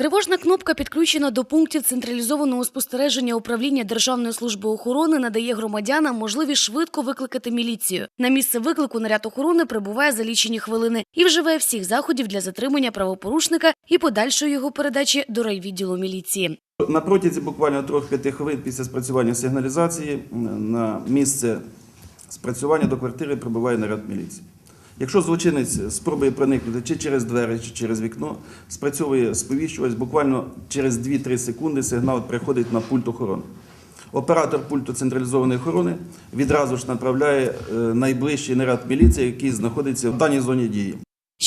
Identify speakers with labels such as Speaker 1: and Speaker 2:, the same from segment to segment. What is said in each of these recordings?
Speaker 1: Тривожна кнопка підключена до пунктів централізованого спостереження управління Державної служби охорони надає громадянам можливість швидко викликати міліцію. На місце виклику наряд охорони прибуває за лічені хвилини і вживає всіх заходів для затримання правопорушника і подальшої його передачі до райвідділу міліції.
Speaker 2: На протязі буквально 3-5 хвилин після спрацювання сигналізації на місце спрацювання до квартири прибуває наряд міліції. Якщо злочинець спробує проникнути чи через двері, чи через вікно, спрацьовує сповіщувач, буквально через 2-3 секунди сигнал приходить на пульт охорони. Оператор пульту централізованої охорони відразу ж направляє е, найближчий наряд міліції, який знаходиться в даній зоні дії.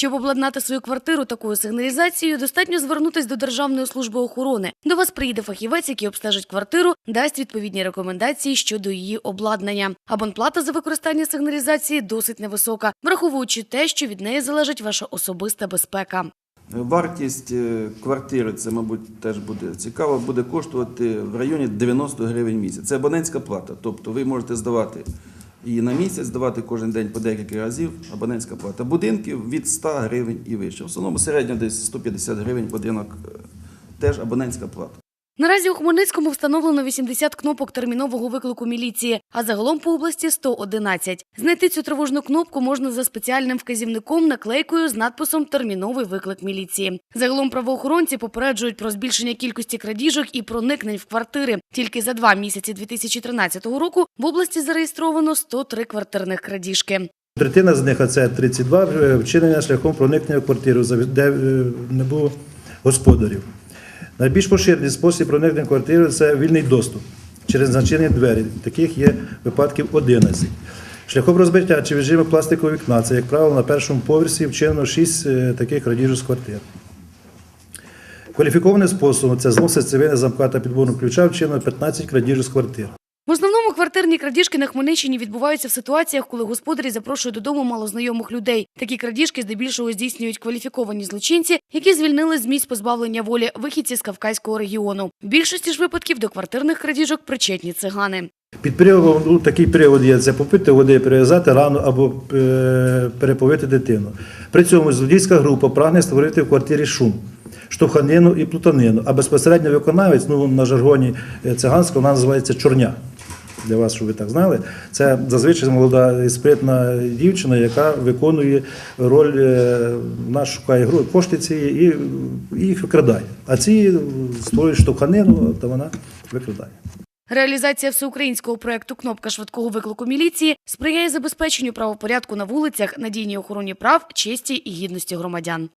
Speaker 1: Щоб обладнати свою квартиру такою сигналізацією, достатньо звернутись до Державної служби охорони. До вас приїде фахівець, який обстежить квартиру, дасть відповідні рекомендації щодо її обладнання. Абонплата за використання сигналізації досить невисока, враховуючи те, що від неї залежить ваша особиста безпека.
Speaker 2: Вартість е, квартири, це, мабуть, теж буде цікаво, буде коштувати в районі 90 гривень місяць. Це абонентська плата. Тобто ви можете здавати її на місяць, здавати кожен день по декілька разів. Абонентська плата. Будинків від 100 гривень і вище. В основному середньо десь 150 гривень будинок, е, теж абонентська плата.
Speaker 1: Наразі у Хмельницькому встановлено 80 кнопок термінового виклику міліції, а загалом по області 111. Знайти цю тривожну кнопку можна за спеціальним вказівником наклейкою з надписом Терміновий виклик міліції. Загалом правоохоронці попереджують про збільшення кількості крадіжок і проникнень в квартири. Тільки за два місяці 2013 року в області зареєстровано 103 квартирних крадіжки.
Speaker 3: Третина з них, а це 32, е, вчинення шляхом проникнення в квартиру, де е, не було господарів. Найбільш поширений спосіб проникнення в квартиру це вільний доступ через значені двері. Таких є випадків 11. Шляхом розбиття чи віджиму пластикового вікна, це, як правило, на першому поверсі вчинено 6 таких крадіжок з квартир. Кваліфікованим способом це зносить серцевини замка та підбору ключа вчинено 15 крадіжок з квартир.
Speaker 1: В основному квартирні крадіжки на Хмельниччині відбуваються в ситуаціях, коли господарі запрошують додому малознайомих людей. Такі крадіжки здебільшого здійснюють кваліфіковані злочинці, які звільнили з місць позбавлення волі вихідці з Кавказького регіону. В більшості ж випадків до квартирних крадіжок причетні цигани.
Speaker 3: Під приводом ну, такий привод є це попити води, перев'язати рану або е, переповити дитину. При цьому злодійська група прагне створити в квартирі шум, штовханину і плутанину. А безпосередньо виконавець, ну на жаргоні е, циганського, вона називається чорня. Для вас, щоб ви так знали, це зазвичай молода і спритна дівчина, яка виконує роль, е, вона шукає гру, кошти ці і, їх викрадає. А ці створюють штовханину, то вона викрадає.
Speaker 1: Реалізація всеукраїнського проекту Кнопка швидкого виклику міліції сприяє забезпеченню правопорядку на вулицях, надійній охороні прав, честі і гідності громадян.